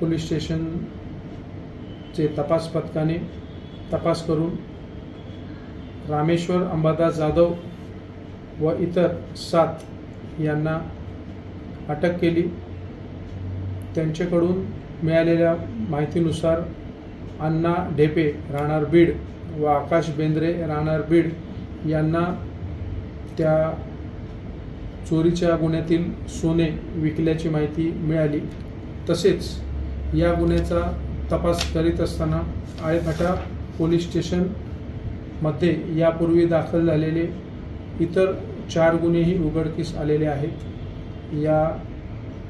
Police स्टेशनचे तपास पथकाने तपास करून रामेश्वर अंबादास जाधव व इतर सात यांना अटक केली. त्यांच्याकडून मिळालेल्या माहितीनुसार अण्णा ढेपे राहणार बीड व आकाश बेंद्रे राहणार बीड यांना त्या चोरीच्या गुन्ह्यातील सोने विकल्याची माहिती मिळाली. तसेच या गुन्ह्याचा तपास करीत असताना आळेफाटा पोलीस स्टेशनमध्ये यापूर्वी दाखल झालेले इतर चार गुन्हेही उघडकीस आलेले आहेत. या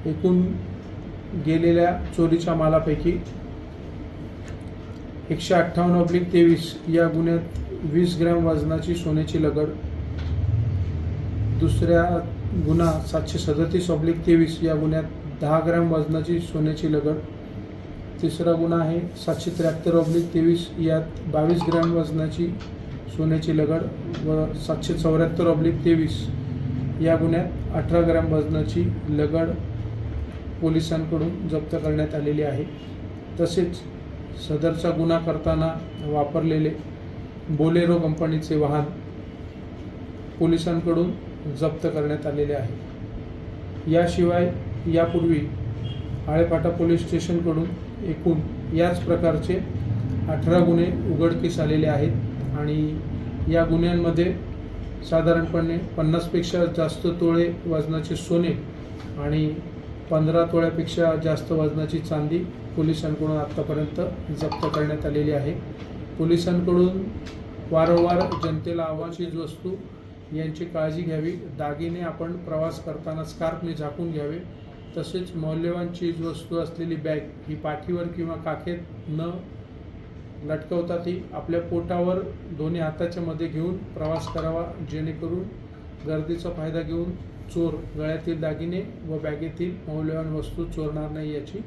एकूण गेलेल्या चोरीच्या मालापैकी एकशे अठ्ठावन्न ऑब्लिक तेवीस या गुन्ह्यात वीस ग्रॅम वजनाची सोन्याची लगड दुसऱ्या गुन्हा सातशे सदतीस ऑब्लिक तेवीस या गुन्ह्यात दहा ग्रॅम वजनाची सोन्याची लगड तिसरा गुन्हा आहे सातशे त्र्याहत्तर ऑब्लिक तेवीस. यात बावीस ग्रॅम वजनाची सोन्याची लगड व सातशे चौऱ्याहत्तर ऑब्लिक तेवीस. या गुन्ह्यात अठरा ग्रॅम वजनाची लगड पोलिसांकडून जप्त करण्यात आलेली आहे. तसेच सदरचा गुन्हा करताना वापरलेले बोलेरो कंपनीचे वाहन पोलिसांकडून जप्त करण्यात आलेले आहे. याशिवाय यापूर्वी आळेपाटा पोलीस स्टेशनकडून एकूण याच प्रकारचे अठरा गुन्हे उघडकीस आलेले आहेत आणि या गुन्ह्यांमध्ये साधारणपणे पन्नासपेक्षा जास्त तोळे वजनाचे सोने आणि पंधरा तोळ्यापेक्षा जास्त वजनाची चांदी पोलिसांकडून आत्तापर्यंत जप्त करण्यात आलेली आहे. पोलिसांकडून वारंवार जनतेला आव्हान वस्तू यांची काळजी घ्यावी दागिने आपण प्रवास करताना स्कार्फने झाकून घ्यावे तसेच मौल्यवान चीज वस्तू असलेली बॅग ही पाठीवर किंवा काखेत न लटकवता ती आपल्या पोटावर दोन्ही हाताच्या मध्ये घेऊन प्रवास करावा जेणेकरून गर्दीचा फायदा घेऊन चोर गळ्यातील दागिने व बॅगेतील मौल्यवान वस्तू चोरणार नाही याची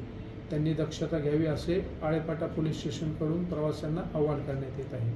त्यांनी दक्षता घ्यावी असे आळेपाटा पोलीस स्टेशनकडून प्रवाशांना आवाहन करण्यात येत आहे.